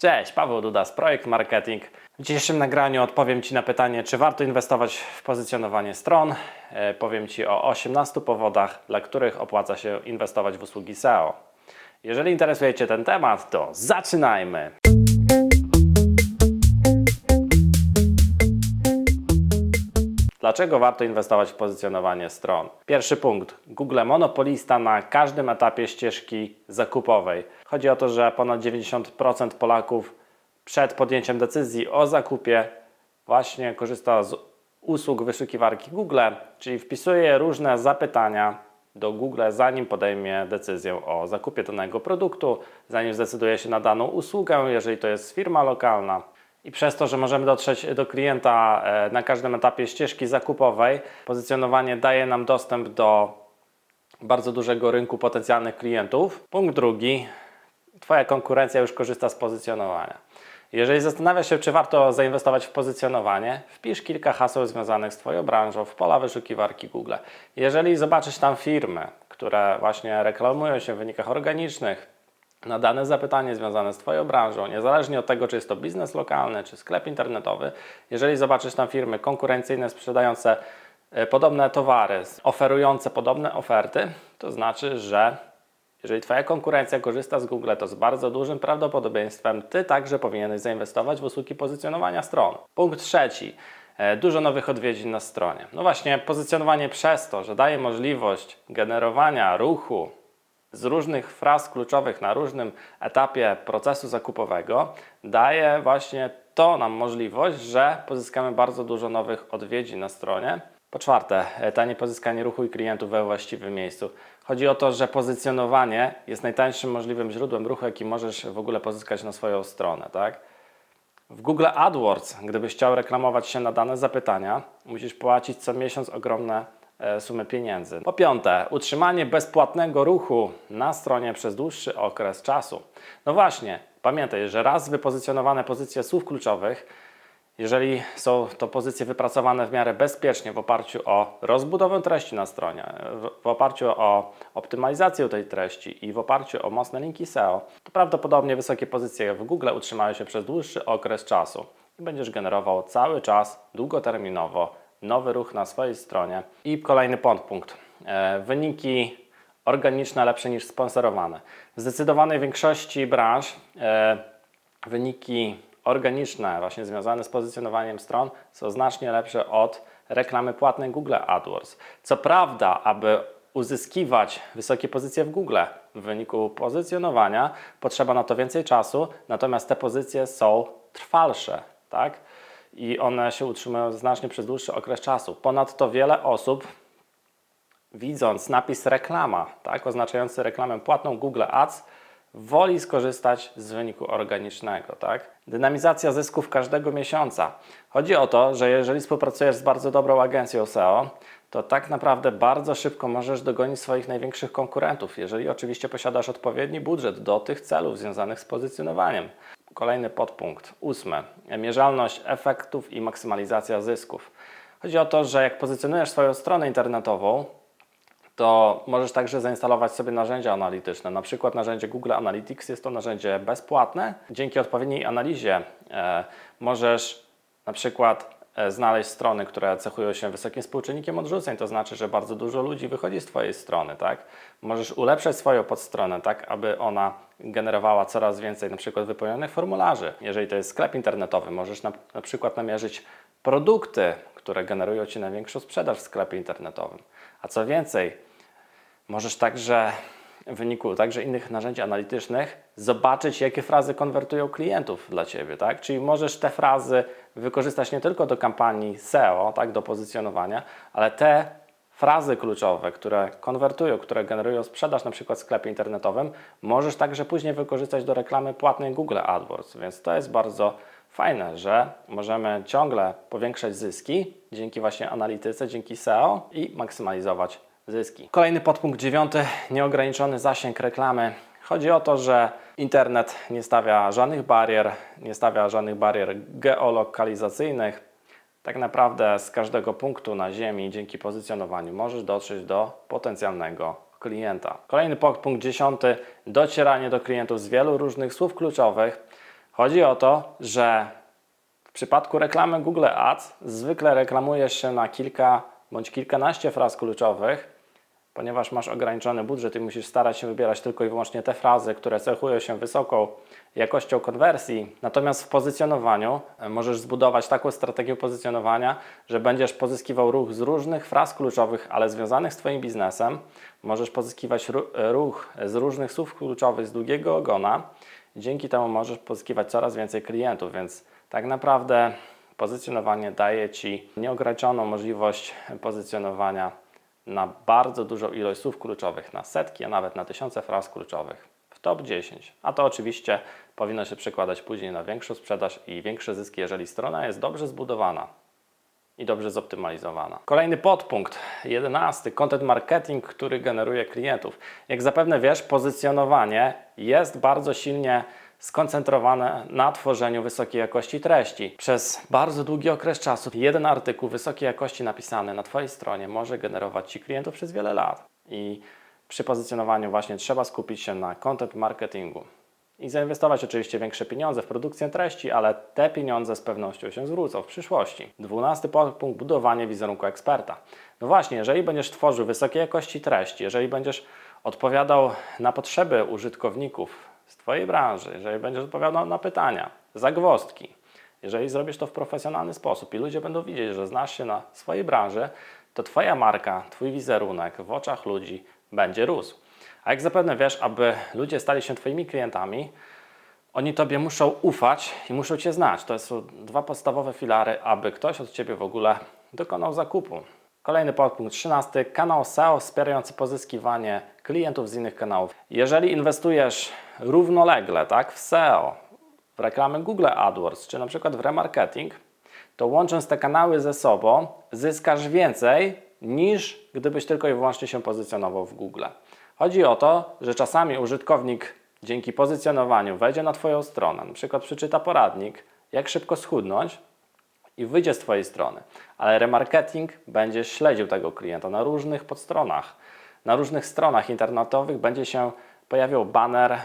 Cześć, Paweł Duda z Projekt Marketing. W dzisiejszym nagraniu odpowiem Ci na pytanie, czy warto inwestować w pozycjonowanie stron. E, Powiem Ci o 18 powodach, dla których opłaca się inwestować w usługi SEO. Jeżeli interesuje Cię ten temat, to zaczynajmy! Dlaczego warto inwestować w pozycjonowanie stron? Pierwszy punkt. Google monopolista na każdym etapie ścieżki zakupowej. Chodzi o to, że ponad 90% Polaków przed podjęciem decyzji o zakupie właśnie korzysta z usług wyszukiwarki Google, czyli wpisuje różne zapytania do Google, zanim podejmie decyzję o zakupie danego produktu, zanim zdecyduje się na daną usługę, jeżeli to jest firma lokalna. I przez to, że możemy dotrzeć do klienta e, na każdym etapie ścieżki zakupowej, pozycjonowanie daje nam dostęp do bardzo dużego rynku potencjalnych klientów. Punkt drugi. Twoja konkurencja już korzysta z pozycjonowania. Jeżeli zastanawiasz się, czy warto zainwestować w pozycjonowanie, wpisz kilka haseł związanych z Twoją branżą w pola wyszukiwarki Google. Jeżeli zobaczysz tam firmy, które właśnie reklamują się w wynikach organicznych, na dane zapytanie związane z Twoją branżą, niezależnie od tego, czy jest to biznes lokalny, czy sklep internetowy, jeżeli zobaczysz tam firmy konkurencyjne sprzedające e, podobne towary, oferujące podobne oferty, to znaczy, że jeżeli Twoja konkurencja korzysta z Google, to z bardzo dużym prawdopodobieństwem Ty także powinieneś zainwestować w usługi pozycjonowania stron. Punkt trzeci. E, Dużo nowych odwiedzin na stronie. No właśnie, pozycjonowanie przez to, że daje możliwość generowania ruchu z różnych fraz kluczowych na różnym etapie procesu zakupowego, daje właśnie to nam możliwość, że pozyskamy bardzo dużo nowych odwiedzin na stronie. Po czwarte, tanie pozyskanie ruchu i klientów we właściwym miejscu. Chodzi o to, że pozycjonowanie jest najtańszym możliwym źródłem ruchu, jaki możesz w ogóle pozyskać na swoją stronę, tak? W Google AdWords, gdybyś chciał reklamować się na dane zapytania, musisz płacić co miesiąc ogromne e, sumy pieniędzy. Po piąte, utrzymanie bezpłatnego ruchu na stronie przez dłuższy okres czasu. No właśnie, pamiętaj, że raz wypozycjonowane pozycje słów kluczowych jeżeli są to pozycje wypracowane w miarę bezpiecznie w oparciu o rozbudowę treści na stronie, w oparciu o optymalizację tej treści i w oparciu o mocne linki SEO, to prawdopodobnie wysokie pozycje w Google utrzymają się przez dłuższy okres czasu i będziesz generował cały czas, długoterminowo, nowy ruch na swojej stronie. I kolejny podpunkt. E, Wyniki organiczne lepsze niż sponsorowane. W zdecydowanej większości branż e, wyniki organiczne, właśnie związane z pozycjonowaniem stron, są znacznie lepsze od reklamy płatnej Google AdWords. Co prawda, aby uzyskiwać wysokie pozycje w Google w wyniku pozycjonowania, potrzeba na to więcej czasu, natomiast te pozycje są trwalsze, tak? I one się utrzymują znacznie przez dłuższy okres czasu. Ponadto wiele osób widząc napis reklama, tak, oznaczający reklamę płatną Google Ads, woli skorzystać z wyniku organicznego. Tak? Dynamizacja zysków każdego miesiąca. Chodzi o to, że jeżeli współpracujesz z bardzo dobrą agencją SEO, to tak naprawdę bardzo szybko możesz dogonić swoich największych konkurentów, jeżeli oczywiście posiadasz odpowiedni budżet do tych celów związanych z pozycjonowaniem. Kolejny podpunkt, ósmy. Mierzalność efektów i maksymalizacja zysków. Chodzi o to, że jak pozycjonujesz swoją stronę internetową, to możesz także zainstalować sobie narzędzia analityczne. Na przykład narzędzie Google Analytics jest to narzędzie bezpłatne. Dzięki odpowiedniej analizie e, możesz na przykład e, znaleźć strony, które cechują się wysokim współczynnikiem odrzuceń, to znaczy, że bardzo dużo ludzi wychodzi z Twojej strony, tak? Możesz ulepszać swoją podstronę, tak, aby ona generowała coraz więcej na przykład wypełnionych formularzy. Jeżeli to jest sklep internetowy, możesz na, na przykład namierzyć produkty, które generują Ci największą sprzedaż w sklepie internetowym. A co więcej, Możesz także w wyniku także innych narzędzi analitycznych zobaczyć, jakie frazy konwertują klientów dla Ciebie, tak? Czyli możesz te frazy wykorzystać nie tylko do kampanii SEO, tak, do pozycjonowania, ale te frazy kluczowe, które konwertują, które generują sprzedaż na przykład w sklepie internetowym, możesz także później wykorzystać do reklamy płatnej Google AdWords, więc to jest bardzo fajne, że możemy ciągle powiększać zyski dzięki właśnie analityce, dzięki SEO i maksymalizować zyski. Kolejny podpunkt dziewiąty, nieograniczony zasięg reklamy. Chodzi o to, że internet nie stawia żadnych barier, nie stawia żadnych barier geolokalizacyjnych. Tak naprawdę z każdego punktu na Ziemi dzięki pozycjonowaniu możesz dotrzeć do potencjalnego klienta. Kolejny podpunkt dziesiąty, docieranie do klientów z wielu różnych słów kluczowych. Chodzi o to, że w przypadku reklamy Google Ads zwykle reklamujesz się na kilka bądź kilkanaście fraz kluczowych, ponieważ masz ograniczony budżet i musisz starać się wybierać tylko i wyłącznie te frazy, które cechują się wysoką jakością konwersji. Natomiast w pozycjonowaniu e, możesz zbudować taką strategię pozycjonowania, że będziesz pozyskiwał ruch z różnych fraz kluczowych, ale związanych z Twoim biznesem. Możesz pozyskiwać e, ruch z różnych słów kluczowych z długiego ogona. Dzięki temu możesz pozyskiwać coraz więcej klientów, więc tak naprawdę pozycjonowanie daje Ci nieograniczoną możliwość pozycjonowania na bardzo dużą ilość słów kluczowych, na setki, a nawet na tysiące fraz kluczowych w top 10. A to oczywiście powinno się przekładać później na większą sprzedaż i większe zyski, jeżeli strona jest dobrze zbudowana i dobrze zoptymalizowana. Kolejny podpunkt, jedenasty, content marketing, który generuje klientów. Jak zapewne wiesz, pozycjonowanie jest bardzo silnie skoncentrowane na tworzeniu wysokiej jakości treści. Przez bardzo długi okres czasu jeden artykuł wysokiej jakości napisany na Twojej stronie może generować Ci klientów przez wiele lat. I przy pozycjonowaniu właśnie trzeba skupić się na content marketingu. I zainwestować oczywiście większe pieniądze w produkcję treści, ale te pieniądze z pewnością się zwrócą w przyszłości. Dwunasty punkt budowanie wizerunku eksperta. No właśnie, jeżeli będziesz tworzył wysokiej jakości treści, jeżeli będziesz odpowiadał na potrzeby użytkowników z Twojej branży, jeżeli będziesz odpowiadał na pytania, zagwozdki, jeżeli zrobisz to w profesjonalny sposób i ludzie będą widzieć, że znasz się na swojej branży, to Twoja marka, Twój wizerunek w oczach ludzi będzie rósł. A jak zapewne wiesz, aby ludzie stali się Twoimi klientami, oni Tobie muszą ufać i muszą Cię znać. To są dwa podstawowe filary, aby ktoś od Ciebie w ogóle dokonał zakupu. Kolejny podpunkt, 13. Kanał SEO wspierający pozyskiwanie klientów z innych kanałów. Jeżeli inwestujesz równolegle tak, w SEO, w reklamy Google AdWords, czy na przykład w remarketing, to łącząc te kanały ze sobą, zyskasz więcej niż gdybyś tylko i wyłącznie się pozycjonował w Google. Chodzi o to, że czasami użytkownik dzięki pozycjonowaniu wejdzie na Twoją stronę, na przykład przeczyta poradnik, jak szybko schudnąć i wyjdzie z Twojej strony, ale remarketing będzie śledził tego klienta na różnych podstronach. Na różnych stronach internetowych będzie się pojawiał banner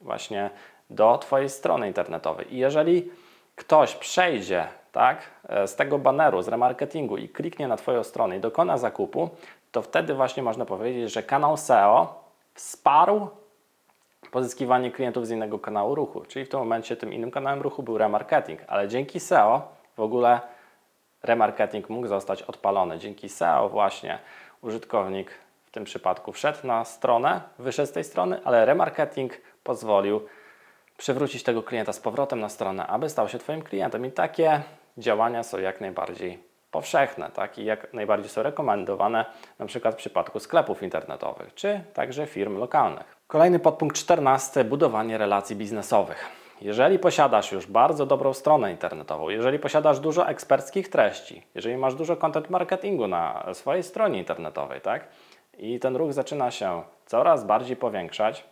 właśnie do Twojej strony internetowej. I jeżeli ktoś przejdzie tak, z tego baneru, z remarketingu i kliknie na Twoją stronę i dokona zakupu, to wtedy właśnie można powiedzieć, że kanał SEO wsparł pozyskiwanie klientów z innego kanału ruchu. Czyli w tym momencie tym innym kanałem ruchu był remarketing, ale dzięki SEO w ogóle remarketing mógł zostać odpalony. Dzięki SEO właśnie użytkownik w tym przypadku wszedł na stronę, wyszedł z tej strony, ale remarketing pozwolił przywrócić tego klienta z powrotem na stronę, aby stał się Twoim klientem. I takie działania są jak najbardziej powszechne, tak? I jak najbardziej są rekomendowane na przykład w przypadku sklepów internetowych, czy także firm lokalnych. Kolejny podpunkt 14. Budowanie relacji biznesowych. Jeżeli posiadasz już bardzo dobrą stronę internetową, jeżeli posiadasz dużo eksperckich treści, jeżeli masz dużo content marketingu na swojej stronie internetowej, tak? I ten ruch zaczyna się coraz bardziej powiększać,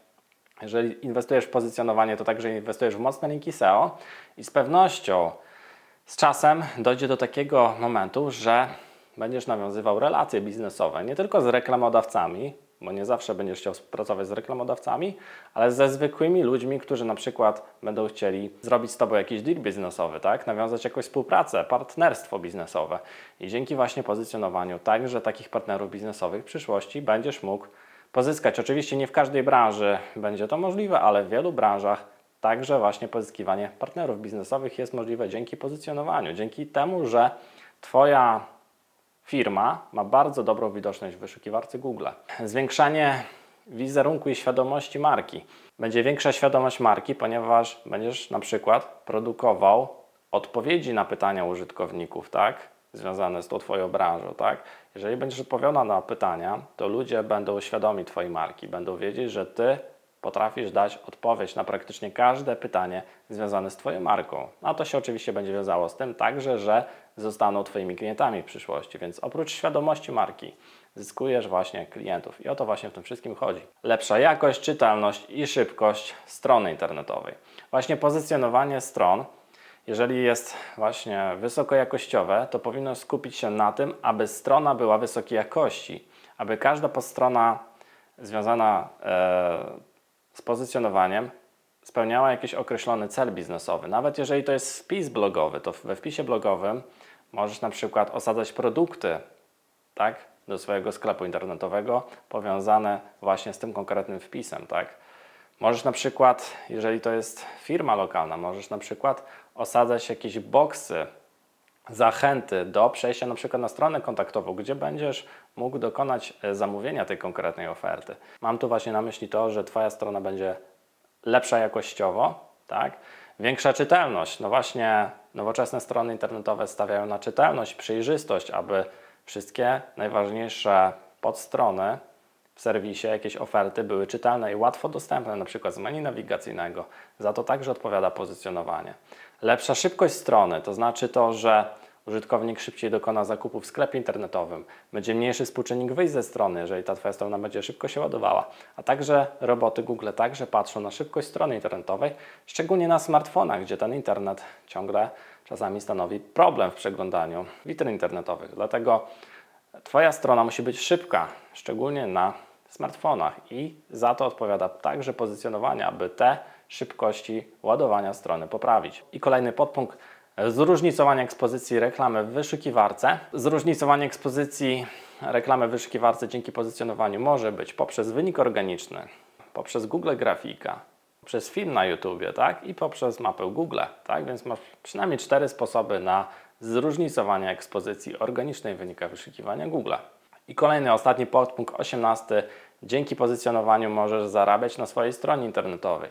jeżeli inwestujesz w pozycjonowanie, to także inwestujesz w mocne linki SEO i z pewnością z czasem dojdzie do takiego momentu, że będziesz nawiązywał relacje biznesowe nie tylko z reklamodawcami, bo nie zawsze będziesz chciał współpracować z reklamodawcami, ale ze zwykłymi ludźmi, którzy na przykład będą chcieli zrobić z Tobą jakiś deal biznesowy, tak? nawiązać jakąś współpracę, partnerstwo biznesowe. I dzięki właśnie pozycjonowaniu także takich partnerów biznesowych w przyszłości będziesz mógł pozyskać. Oczywiście nie w każdej branży będzie to możliwe, ale w wielu branżach także właśnie pozyskiwanie partnerów biznesowych jest możliwe dzięki pozycjonowaniu, dzięki temu, że Twoja firma ma bardzo dobrą widoczność w wyszukiwarce Google. Zwiększanie wizerunku i świadomości marki. Będzie większa świadomość marki, ponieważ będziesz na przykład produkował odpowiedzi na pytania użytkowników, tak? Związane z tą Twoją branżą, tak? Jeżeli będziesz odpowiadał na pytania, to ludzie będą świadomi Twojej marki, będą wiedzieć, że Ty potrafisz dać odpowiedź na praktycznie każde pytanie związane z Twoją marką. A to się oczywiście będzie wiązało z tym także, że zostaną Twoimi klientami w przyszłości, więc oprócz świadomości marki zyskujesz właśnie klientów i o to właśnie w tym wszystkim chodzi. Lepsza jakość, czytelność i szybkość strony internetowej. Właśnie pozycjonowanie stron jeżeli jest właśnie wysokojakościowe, to powinno skupić się na tym, aby strona była wysokiej jakości, aby każda podstrona związana e, z pozycjonowaniem spełniała jakiś określony cel biznesowy. Nawet jeżeli to jest wpis blogowy, to we wpisie blogowym możesz na przykład osadzać produkty, tak, do swojego sklepu internetowego powiązane właśnie z tym konkretnym wpisem, tak. Możesz na przykład, jeżeli to jest firma lokalna, możesz na przykład osadzać jakieś boksy, zachęty do przejścia na przykład na stronę kontaktową, gdzie będziesz mógł dokonać e, zamówienia tej konkretnej oferty. Mam tu właśnie na myśli to, że Twoja strona będzie lepsza jakościowo, tak? Większa czytelność. No właśnie nowoczesne strony internetowe stawiają na czytelność, przejrzystość, aby wszystkie najważniejsze podstrony w serwisie, jakieś oferty były czytelne i łatwo dostępne, na przykład z menu nawigacyjnego. Za to także odpowiada pozycjonowanie. Lepsza szybkość strony, to znaczy to, że użytkownik szybciej dokona zakupu w sklepie internetowym, będzie mniejszy współczynnik wyjść ze strony, jeżeli ta Twoja strona będzie szybko się ładowała. A także roboty Google także patrzą na szybkość strony internetowej, szczególnie na smartfonach, gdzie ten internet ciągle czasami stanowi problem w przeglądaniu witryn internetowych. Dlatego Twoja strona musi być szybka, szczególnie na smartfonach i za to odpowiada także pozycjonowanie, aby te szybkości ładowania strony poprawić. I kolejny podpunkt zróżnicowanie ekspozycji reklamy w wyszukiwarce. Zróżnicowanie ekspozycji reklamy w wyszukiwarce dzięki pozycjonowaniu może być poprzez wynik organiczny, poprzez Google Grafika, poprzez film na YouTubie, tak? I poprzez mapę Google, tak? Więc masz przynajmniej cztery sposoby na zróżnicowanie ekspozycji organicznej w wynikach wyszukiwania Google. I kolejny, ostatni podpunkt, 18. Dzięki pozycjonowaniu możesz zarabiać na swojej stronie internetowej.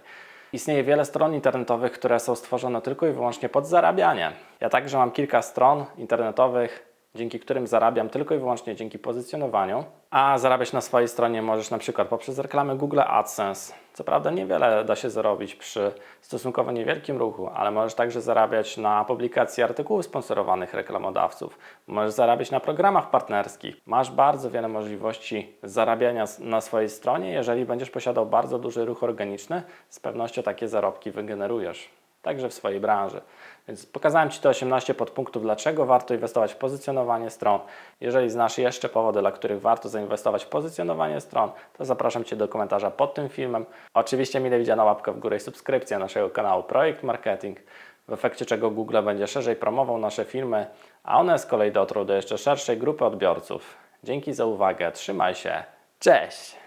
Istnieje wiele stron internetowych, które są stworzone tylko i wyłącznie pod zarabianie. Ja także mam kilka stron internetowych, dzięki którym zarabiam tylko i wyłącznie dzięki pozycjonowaniu. A zarabiać na swojej stronie możesz na przykład poprzez reklamy Google AdSense. Co prawda niewiele da się zarobić przy stosunkowo niewielkim ruchu, ale możesz także zarabiać na publikacji artykułów sponsorowanych reklamodawców. Możesz zarabiać na programach partnerskich. Masz bardzo wiele możliwości zarabiania na swojej stronie. Jeżeli będziesz posiadał bardzo duży ruch organiczny, z pewnością takie zarobki wygenerujesz także w swojej branży. Więc pokazałem Ci te 18 podpunktów, dlaczego warto inwestować w pozycjonowanie stron. Jeżeli znasz jeszcze powody, dla których warto zainwestować w pozycjonowanie stron, to zapraszam Cię do komentarza pod tym filmem. Oczywiście mile widziana łapka w górę i subskrypcja naszego kanału Projekt Marketing, w efekcie czego Google będzie szerzej promował nasze filmy, a one z kolei dotrą do jeszcze szerszej grupy odbiorców. Dzięki za uwagę, trzymaj się, cześć!